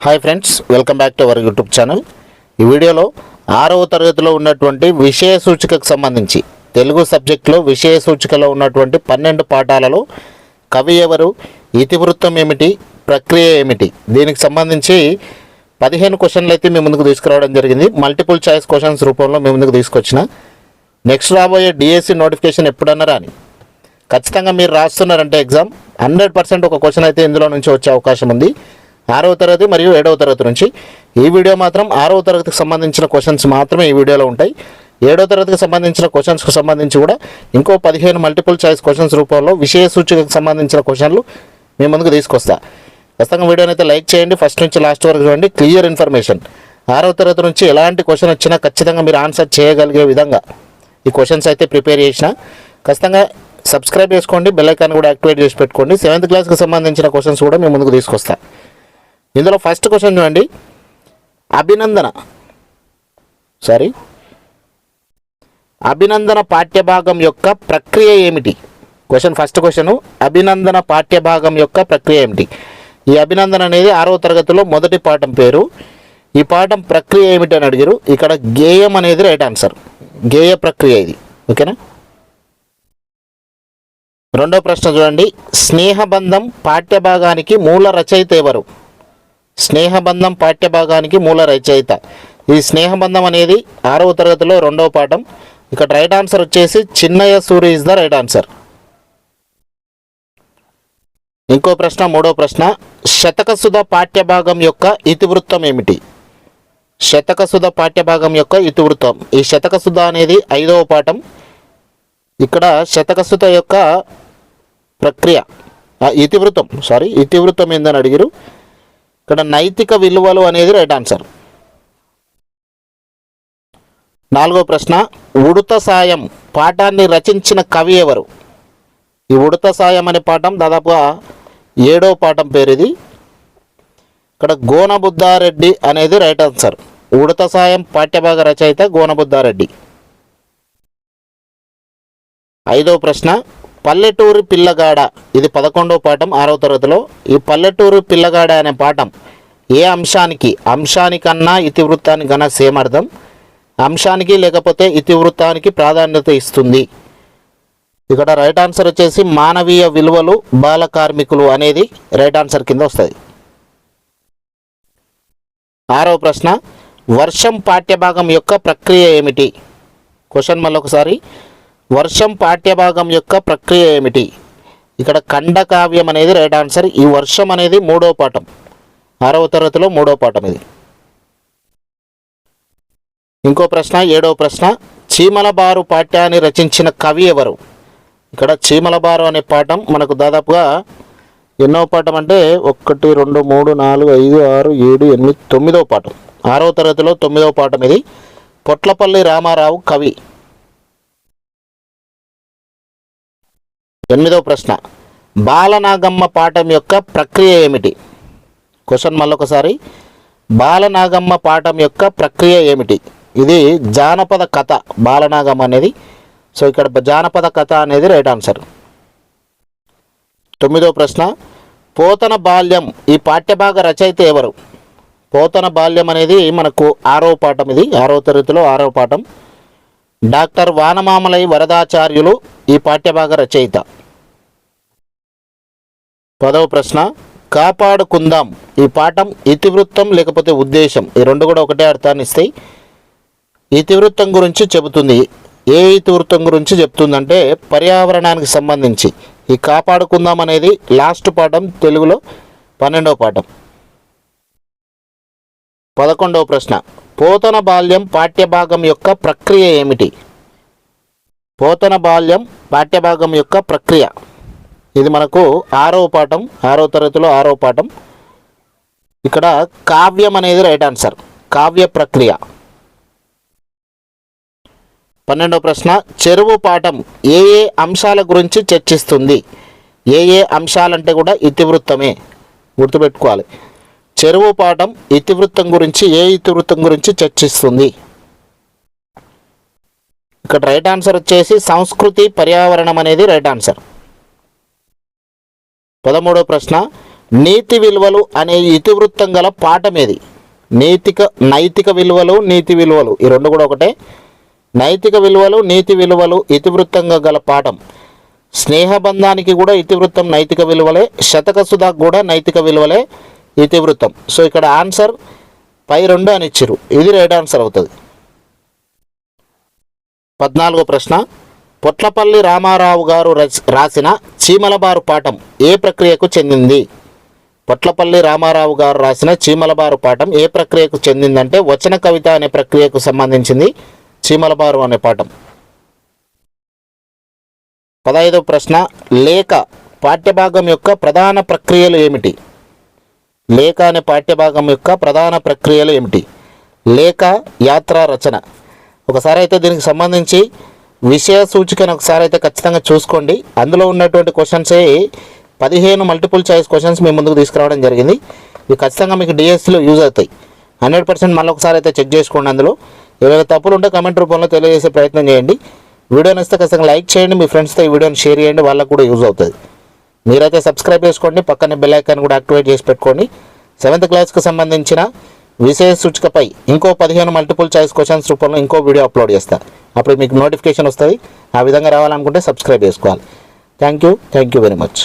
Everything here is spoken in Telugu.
Hi friends welcome back to our YouTube channel ఈ వీడియోలో ఆరవ తరగతిలో ఉన్నటువంటి విషయ సూచికకు సంబంధించి తెలుగు సబ్జెక్టులో విషయ సూచికలో ఉన్నటువంటి పన్నెండు పాఠాలలో కవి ఎవరు ఇతివృత్తం ఏమిటి ప్రక్రియ ఏమిటి దీనికి సంబంధించి పదిహేను క్వశ్చన్లు అయితే మీ ముందుకు తీసుకురావడం జరిగింది. మల్టిపుల్ చాయిస్ క్వశ్చన్స్ రూపంలో మీ ముందుకు తీసుకొచ్చిన. నెక్స్ట్ రాబోయే డిఎస్సి నోటిఫికేషన్ ఎప్పుడన్నా రాని. ఖచ్చితంగా మీరు రాస్తున్నారంటే ఎగ్జామ్ హండ్రెడ్ పర్సెంట్ ఒక క్వశ్చన్ అయితే ఇందులో నుంచి వచ్చే అవకాశం ఉంది. ఆరవ తరగతి మరియు ఏడవ తరగతి నుంచి. ఈ వీడియో మాత్రం ఆరవ తరగతికి సంబంధించిన క్వశ్చన్స్ మాత్రమే ఈ వీడియోలో ఉంటాయి. ఏడవ తరగతికి సంబంధించిన క్వశ్చన్స్కి సంబంధించి కూడా ఇంకో పదిహేను మల్టిపుల్ చాయిస్ క్వశ్చన్స్ రూపంలో విషయ సూచికకు సంబంధించిన క్వశ్చన్లు మీ ముందుకు తీసుకొస్తా. ఖచ్చితంగా వీడియోని అయితే లైక్ చేయండి. ఫస్ట్ నుంచి లాస్ట్ వరకు చూడండి. క్లియర్ ఇన్ఫర్మేషన్ ఆరవ తరగతి నుంచి ఎలాంటి క్వశ్చన్ వచ్చినా ఖచ్చితంగా మీరు ఆన్సర్ చేయగలిగే విధంగా ఈ క్వశ్చన్స్ అయితే ప్రిపేర్ చేసిన. ఖచ్చితంగా సబ్స్క్రైబ్ చేసుకోండి. బెల్ ఐకాన్ కూడా యాక్టివేట్ చేసి పెట్టుకోండి. సెవెంత్ క్లాస్కి సంబంధించిన క్వశ్చన్స్ కూడా మేము ముందుకు తీసుకొస్తా. ఇందులో ఫస్ట్ క్వశ్చన్ చూడండి. అభినందన. సారీ అభినందన పాఠ్యభాగం యొక్క ప్రక్రియ ఏమిటి? క్వశ్చన్ ఫస్ట్ క్వశ్చన్ అభినందన పాఠ్యభాగం యొక్క ప్రక్రియ ఏమిటి? ఈ అభినందన అనేది ఆరవ తరగతిలో మొదటి పాఠం పేరు. ఈ పాఠం ప్రక్రియ ఏమిటి అని అడిగారు. ఇక్కడ గేయం అనేది రైట్ ఆన్సర్. గేయ ప్రక్రియ ఇది. ఓకేనా? రెండో ప్రశ్న చూడండి. స్నేహబంధం పాఠ్యభాగానికి మూల రచయిత ఎవరు? స్నేహబంధం పాఠ్యభాగానికి మూల రచయిత. ఈ స్నేహబంధం అనేది ఆరవ తరగతిలో రెండవ పాఠం. ఇక్కడ రైట్ ఆన్సర్ వచ్చేసి Chinnayya Suri is the right answer. ఇంకో ప్రశ్న మూడో ప్రశ్న. శతకసుధ పాఠ్యభాగం యొక్క ఇతివృత్తం ఏమిటి? శతకసుధ పాఠ్యభాగం యొక్క ఇతివృత్తం. ఈ శతకసుధ అనేది ఐదవ పాఠం. ఇక్కడ శతకసుధ యొక్క ప్రక్రియ ఇతివృత్తం సారీ ఇతివృత్తం ఏందని అడిగిరు? ఇక్కడ నైతిక విలువలు అనేది రైట్ ఆన్సర్. నాలుగో ప్రశ్న ఉడత సాయం పాఠాన్ని రచించిన కవి ఎవరు? ఈ ఉడత సాయం అనే పాఠం దాదాపుగా ఏడో పాఠం పేరు ఇది ఇక్కడ గోనబుద్ధారెడ్డి అనేది రైట్ ఆన్సర్. ఉడత సాయం పాఠ్యభాగ రచయిత గోనబుద్ధారెడ్డి. ఐదో ప్రశ్న పల్లెటూరు పిల్లగాడ. ఇది పదకొండవ పాఠం ఆరవ తరగతిలో. ఈ పల్లెటూరు పిల్లగాడ అనే పాఠం ఏ అంశానికి? అంశానికన్నా ఇతివృత్తానికన్నా సేమ్ అర్థం అంశానికి లేకపోతే ఇతివృత్తానికి ప్రాధాన్యత ఇస్తుంది. ఇక్కడ రైట్ ఆన్సర్ వచ్చేసి మానవీయ విలువలు బాల కార్మికులు అనేది రైట్ ఆన్సర్ కింద వస్తుంది. ఆరవ ప్రశ్న వర్షం పాఠ్యభాగం యొక్క ప్రక్రియ ఏమిటి? క్వశ్చన్ మళ్ళీ ఒకసారి వర్షం పాఠ్యభాగం యొక్క ప్రక్రియ ఏమిటి? ఇక్కడ ఖండకావ్యం అనేది రైట్ ఆన్సర్. ఈ వర్షం అనేది మూడో పాఠం. ఆరవ తరగతిలో మూడో పాఠం ఇది. ఇంకో ప్రశ్న ఏడవ ప్రశ్న. చీమలబారు పాఠ్యాన్ని రచించిన కవి ఎవరు? ఇక్కడ చీమలబారు అనే పాఠం మనకు దాదాపుగా ఎన్నో పాఠం అంటే ఒకటి రెండు మూడు నాలుగు ఐదు ఆరు ఏడు ఎనిమిది తొమ్మిదవ పాఠం. ఆరవ తరగతిలో తొమ్మిదవ పాఠం ఇది. పొట్లపల్లి రామారావు కవి. ఎనిమిదవ ప్రశ్న. బాలనాగమ్మ పాఠం యొక్క ప్రక్రియ ఏమిటి? క్వశ్చన్ మళ్ళొకసారి. బాలనాగమ్మ పాఠం యొక్క ప్రక్రియ ఏమిటి? ఇది జానపద కథ బాలనాగమ్మ అనేది. సో ఇక్కడ జానపద కథ అనేది రైట్ ఆన్సర్. తొమ్మిదో ప్రశ్న. పోతన బాల్యం ఈ పాఠ్యభాగ రచయిత ఎవరు? పోతన బాల్యం అనేది మనకు ఆరో పాఠం ఇది ఆరో తరగతిలో ఆరో పాఠం. డాక్టర్ వానమామలై వరదాచార్యులు ఈ పాఠ్యభాగ రచయిత. పదవ ప్రశ్న కాపాడుకుందాం. ఈ పాఠం ఇతివృత్తం లేకపోతే ఉద్దేశం. ఈ రెండు కూడా ఒకటే అర్థాన్ని ఇస్తాయి. ఇతివృత్తం గురించి చెబుతుంది. ఏ ఇతివృత్తం గురించి చెప్తుందంటే పర్యావరణానికి సంబంధించి. ఈ కాపాడుకుందాం అనేది లాస్ట్ పాఠం తెలుగులో పన్నెండవ పాఠం. పదకొండవ ప్రశ్న పోతన బాల్యం పాఠ్యభాగం యొక్క ప్రక్రియ ఏమిటి? పోతన బాల్యం పాఠ్యభాగం యొక్క ప్రక్రియ. ఇది మనకు ఆరవ పాఠం ఆరో తరగతిలో ఆరవ పాఠం. ఇక్కడ కావ్యం అనేది రైట్ ఆన్సర్. కావ్య ప్రక్రియ. పన్నెండవ ప్రశ్న చెరువు పాఠం ఏ ఏ అంశాల గురించి చర్చిస్తుంది? ఏ ఏ అంశాలంటే కూడా ఇతివృత్తమే. గుర్తుపెట్టుకోవాలి. చెరువు పాఠం ఇతివృత్తం గురించి ఏ ఇతివృత్తం గురించి చర్చిస్తుంది? ఇక్కడ రైట్ ఆన్సర్ వచ్చేసి సంస్కృతి పర్యావరణం అనేది రైట్ ఆన్సర్. పదమూడవ ప్రశ్న నీతి విలువలు అనే ఇతివృత్తం గల పాఠం ఏది? నైతిక నైతిక విలువలు నీతి విలువలు. ఈ రెండు కూడా ఒకటే. నైతిక విలువలు నీతి విలువలు ఇతివృత్తంగా గల పాఠం. స్నేహబంధానికి కూడా ఇతివృత్తం నైతిక విలువలే. శతక సుధాకు కూడా నైతిక విలువలే. ఇతివృత్తం. సో ఇక్కడ ఆన్సర్ పై రెండు అని ఇచ్చిరు ఇది రైట్ ఆన్సర్ అవుతుంది. పద్నాలుగో ప్రశ్న. పొట్లపల్లి రామారావు గారు రాసిన చీమలబారు పాఠం ఏ ప్రక్రియకు చెందింది? పొట్లపల్లి రామారావు గారు రాసిన చీమలబారు పాఠం ఏ ప్రక్రియకు చెందిందంటే వచన కవిత అనే ప్రక్రియకు సంబంధించింది చీమలబారు అనే పాఠం. పదహైదవ ప్రశ్న లేఖ పాఠ్యభాగం యొక్క ప్రధాన ప్రక్రియలు ఏమిటి? లేఖ అనే పాఠ్యభాగం యొక్క ప్రధాన ప్రక్రియలు ఏమిటి? లేఖ యాత్ర రచన. ఒకసారి అయితే దీనికి సంబంధించి విషయ సూచికను ఒకసారి అయితే ఖచ్చితంగా చూసుకోండి. అందులో ఉన్నటువంటి క్వశ్చన్సే పదిహేను మల్టిపుల్ చాయిస్ క్వశ్చన్స్ మీ ముందుకు తీసుకురావడం జరిగింది. ఇవి ఖచ్చితంగా మీకు డిఎస్సిలో యూజ్ అవుతాయి. హండ్రెడ్ పర్సెంట్ మళ్ళీ ఒకసారి అయితే చెక్ చేసుకోండి అందులో. ఏవైనా తప్పులు ఉంటే కమెంట్ రూపంలో తెలియజేసే ప్రయత్నం చేయండి. వీడియోని ఇస్తే ఖచ్చితంగా లైక్ చేయండి. మీ ఫ్రెండ్స్తో ఈ వీడియోని షేర్ చేయండి. వాళ్ళకు కూడా యూజ్ అవుతుంది. మీరైతే సబ్స్క్రైబ్ చేసుకోండి. పక్కనే బెల్ ఐకాన్ కూడా యాక్టివేట్ చేసి పెట్టుకోండి. సెవెంత్ క్లాస్కి సంబంధించిన విశేష సూచికపై ఇంకో పదిహేను మల్టిపుల్ చాయిస్ క్వశ్చన్స్ రూపంలో ఇంకో వీడియో అప్లోడ్ చేస్తా. అప్పుడు మీకు నోటిఫికేషన్ వస్తుంది. ఆ విధంగా రావాలనుకుంటే సబ్స్క్రైబ్ చేసుకోవాలి. Thank you thank you very much